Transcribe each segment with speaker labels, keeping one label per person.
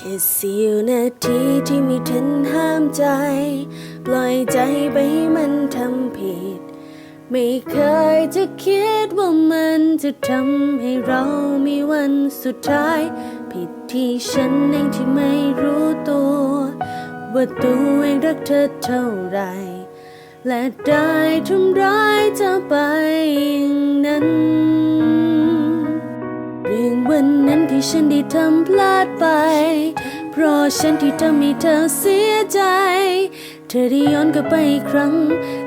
Speaker 1: ค่เสี้ยวนาทีที่ไม่ทันห้ามใจ ปล่อยใจไปให้มันทำผิด ไม่เคยจะคิดว่ามันจะทำให้เรามีวันสุดท้าย ผิดที่ฉันเองที่ไม่รู้ตัว ว่าตัวเองรักเธอเท่าไหรและได้ทำร้ายเธอไปอย่างนั้น ฉันได้ทำพลาดไป เพราะฉันที่ทำให้เธอเสียใจ เธอได้ย้อนกลับไปอีกครั้ง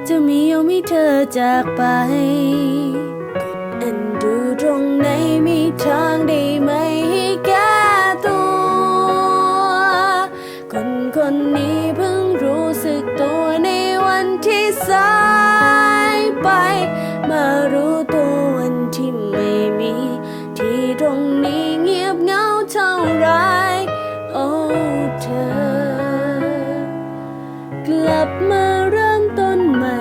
Speaker 1: จะไม่ยอมให้เธอจากไปอันดูตรงไหนมีทางได้ไหมให้แก้ตัว คนคนนี้เพิ่งรู้สึกตัวในวันที่สายไป มารู้ตัววันที่ไม่มี ที่ตรงนี้ เท่าไรโอ้เธอ กลับมาเริ่มต้นใหม่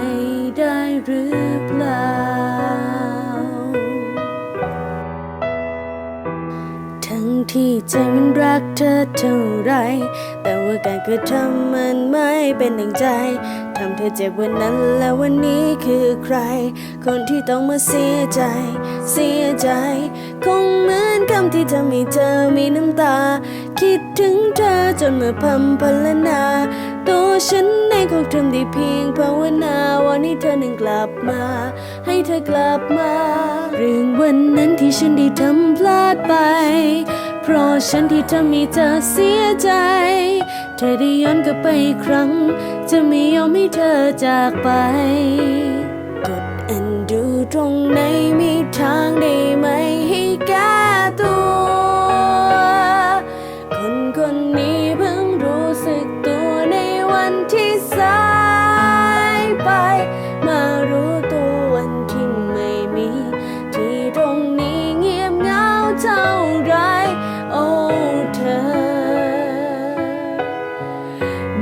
Speaker 1: ได้หรือเปล่า ทั้งที่ใจมันรักเธอเท่าไร แต่ว่าการกระทำมันไม่เป็นดังใจทำเธอเจ็บวันนั้นแล้ววันนี้คือใคร คนที่ต้องมาเสียใจ เสียใจ คงเหมือนคำที่ทำให้เธอมีน้ำตา คิดถึงเธอจนเมื่อพัมพลนา ตัวฉันเองคงทำได้เพียงภาวนาวันนี้เธอหนึ่งกลับมา ให้เธอกลับมา เรื่องวันนั้นที่ฉันได้ทำพลาดไป เพราะฉันที่ทำให้เธอเสียใจ เธอได้ย้อนกลับไปอีกครั้ง จะไม่ยอมให้เธอจากไป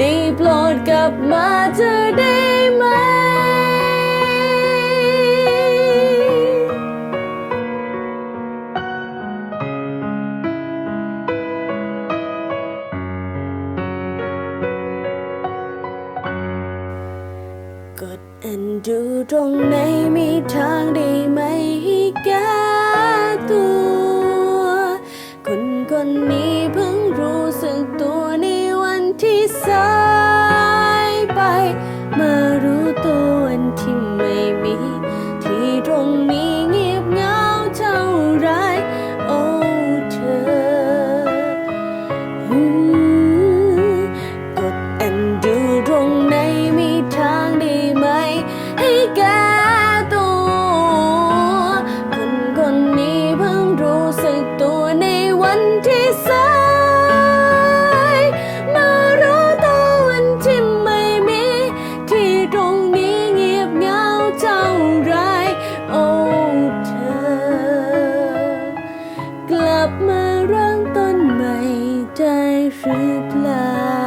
Speaker 1: ได้โปรดกลับมาเธอได้ไหม กดอันดูตรงไหนมีทางได้ไหม ลับมาเริ่มต้นใหม่ได้หรือเปล่า